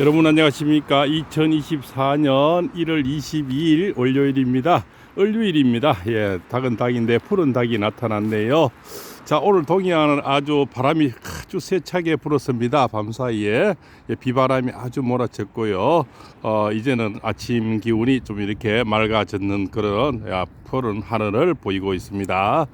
여러분 안녕하십니까? 2024년 1월 22일 월요일입니다. 을요일입니다. 예 닭은 닭인데 푸른 닭이 나타났네요. 자 오늘 동해안은 아주 바람이 아주 세차게 불었습니다. 밤 사이에. 예, 비바람이 아주 몰아쳤고요. 어 이제는 아침 기운이 좀 이렇게 맑아졌는 그런 야, 푸른 하늘을 보이고 있습니다.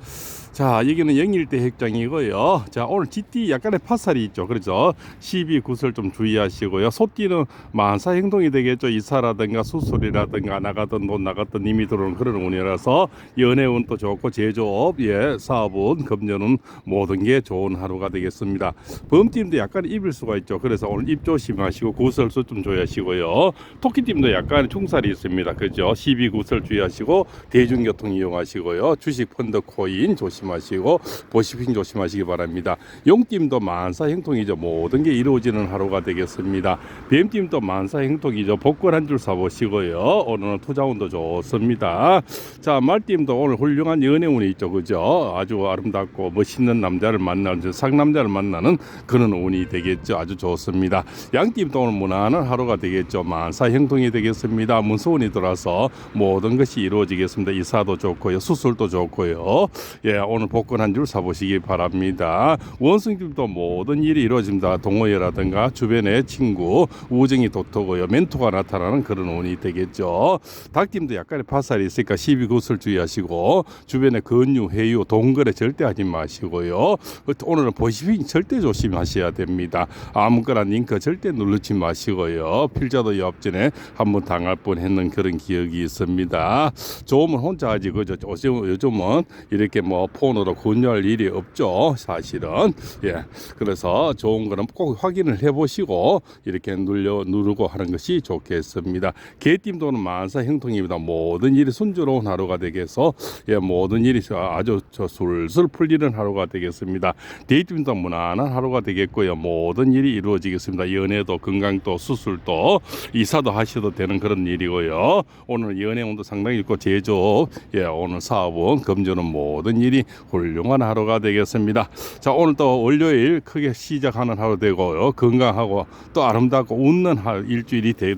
자 여기는 영일대 핵장이고요. 자 오늘 쥐띠 약간의 파살이 있죠. 그렇죠? 시비 구슬 좀 주의하시고요. 소띠는 만사 행동이 되겠죠. 이사라든가 수술이라든가 나가던 돈 나갔던 님이 들어오는 그런 운이라서 연애운도 좋고 제조업 예 사업운 금전운 모든 게 좋은 하루가 되겠습니다 범띠님도 약간 입을 수가 있죠. 그래서 오늘 입 조심하시고 구설수 좀 주의하시고요. 토끼띠님도 약간 충살이 있습니다. 그죠? 시비 구슬 주의하시고 대중교통 이용하시고요. 주식 펀드 코인 조심하시고 보시핑 조심하시기 바랍니다. 용띠님도 만사 행통이죠. 모든 게 이루어지는 하루가 되겠습니다. 뱀띠님도 만사 행통이죠. 복권 한 줄 사보시고요. 오늘은 투자운도 좋습니다. 자 말띠님도 오늘 훌륭한 연애운이 있죠. 그죠? 아주 아름답고 멋있는 남자를 만나는 상남자를 만나 는 그런 운이 되겠죠. 아주 좋습니다. 양띠님도 오늘 무난한 하루가 되겠죠. 만사 행통이 되겠습니다. 문서운이 들어서 모든 것이 이루어지겠습니다. 이사도 좋고요. 수술도 좋고요. 예 오늘 복권 한 줄 사보시기 바랍니다. 원숭이님도 모든 일이 이루어집니다. 동호회라든가 주변의 친구 우정이 돋보고요. 멘토가 나타나는 그런 운이 되겠죠. 닭님도 약간의 파살이 있으니까 시비 구슬 주의하시고 주변에 근유 회유 동거래 절대 하지 마시고요. 오늘은 보시핑 절대 조심하셔야 됩니다. 아무거나 링크 절대 누르지 마시고요. 필자도 옆전에 한번 당할 뻔했는 그런 기억이 있습니다. 좋으면 혼자 하지 그죠? 요즘- 요즘은 이렇게 뭐 폰으로 권유할 일이 없죠 사실은. 예. 그래서 좋은 거는 꼭 확인을 해보시고 이렇게 눌려 누르고 하는 것이 좋겠습니다. 개띠도는 만사 행통입니다. 모든 일이 순조로운 하루가 되겠어 예 모든 일이 아주 저 술술 풀리는 하루가 되겠습니다. 데이트도 무난한 하루가 되겠고요. 모든 일이 이루어지겠습니다. 연애도 건강도 수술도 이사도 하셔도 되는 그런 일이고요. 오늘 연애운도 상당히 있고 제조 예 오늘 사업은 금전은 모든 일이 훌륭한 하루가 되겠습니다. 자 오늘 또 월요일 크게 시작하는 하루 되고요. 건강하고 또 아름답고 웃는 하, 일주일이 되,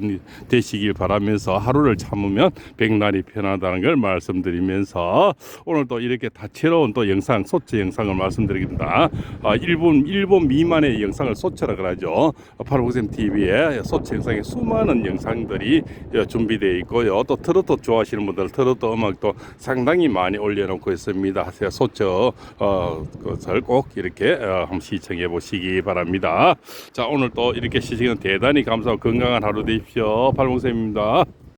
되시길 바라면서 하루를 참으면 백날이 편하다는 걸 말씀드리면서 오늘 또 이렇게 다채로운 또 영상 소체 영상을 말씀드리겠습니다. 아, 1분 1분 미만의 영상을 소체라 그러죠. 파르고샘 TV에 소체 영상에 수많은 영상들이 예, 준비되어 있고요. 또 트로트 좋아하시는 분들 트로트 음악도 상당히 많이 올려놓고 있습니다. 소체 어, 것을 꼭 이렇게 어, 한번 시청해 보시기 바랍니다. 자 오늘 또 이렇게 시청은 대단히 감사하고 건강한 하루 되십시오. 팔봉쌤입니다